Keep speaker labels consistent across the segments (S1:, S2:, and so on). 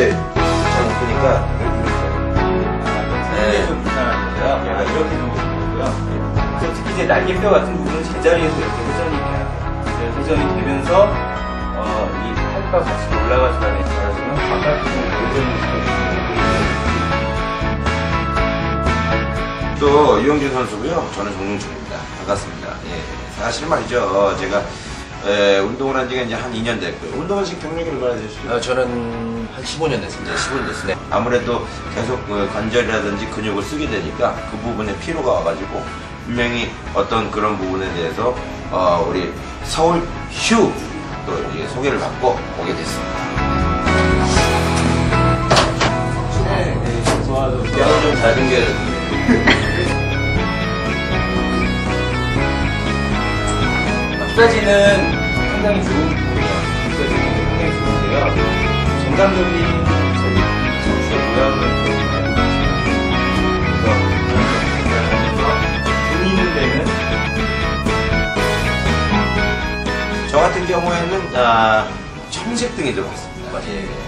S1: 이제 잘 못 보니까
S2: 좀 불편한데요. 네, 이렇게 좀 보고요. 그래서 특히 이제 날개뼈 같은 부분은 제자리에서 이렇게 회전이 돼요. 네, 회전이 되면서 어, 이 팔과 같이 올라가지고 따라서는 바깥쪽으로 회전이 되고
S1: 또 유영진 선수고요. 저는 정용준입니다. 반갑습니다. 예, 사실 말이죠. 제가 에, 운동을 한 지가 이제 한 2년 됐고요. 운동하신 경력이 얼마나 되시죠?
S3: 어, 저는 한 15년 됐습니다. 15년 됐습니다.
S1: 아무래도 계속 그 관절이라든지 근육을 쓰게 되니까 그 부분에 피로가 와가지고 분명히 어떤 그런 부분에 대해서 어, 우리 서울 휴 또 이제 소개를 받고 오게 됐습니다.
S2: 마사지는 상당히 좋은 부분이에요. 마사지는 상당히 좋은데요. 정상적인 선수의 모양을 보여주면 그래서 등 있는 데는
S1: 저 같은 경우에는 아, 청색 등이.
S3: 맞아요.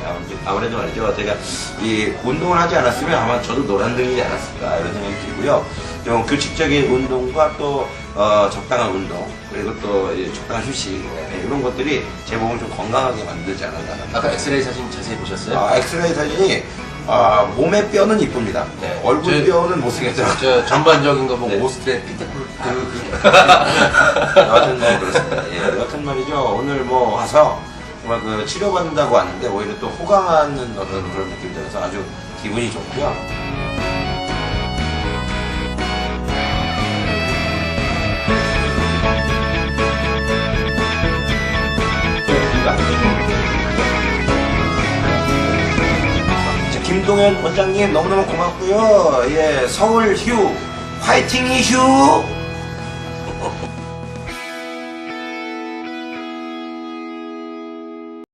S1: 아무래도- 아무래도 말이죠. 제가 이 운동을 하지 않았으면 아마 저도 노란 등이지 않았을까 이런 생각이 들고요. 좀 규칙적인 운동과 또 어, 적당한 운동 그리고 또이 적당한 휴식 네, 이런 것들이 제 몸을 좀 건강하게 만들지 않았나.
S3: 아까 엑스레이 사진 자세히 보셨어요?
S1: 아, 엑스레이 사진이 아, 몸의 뼈는 이쁩니다.
S3: 네.
S1: 얼굴
S3: 저-
S1: 뼈는.
S3: 저 전반적인 거 보고
S1: 네.
S3: 오스트레 피테풀
S1: 여하튼 뭐 그렇습니다. 예, 여하튼 말이죠. 오늘 뭐 와서 정말 그 치료받는다고 왔는데 오히려 또 호강하는 어떤 그런 느낌이 들어서 아주 기분이 좋고요. 자, 김동현 원장님 너무너무 고맙고요. 예, 서울 휴 화이팅 이휴.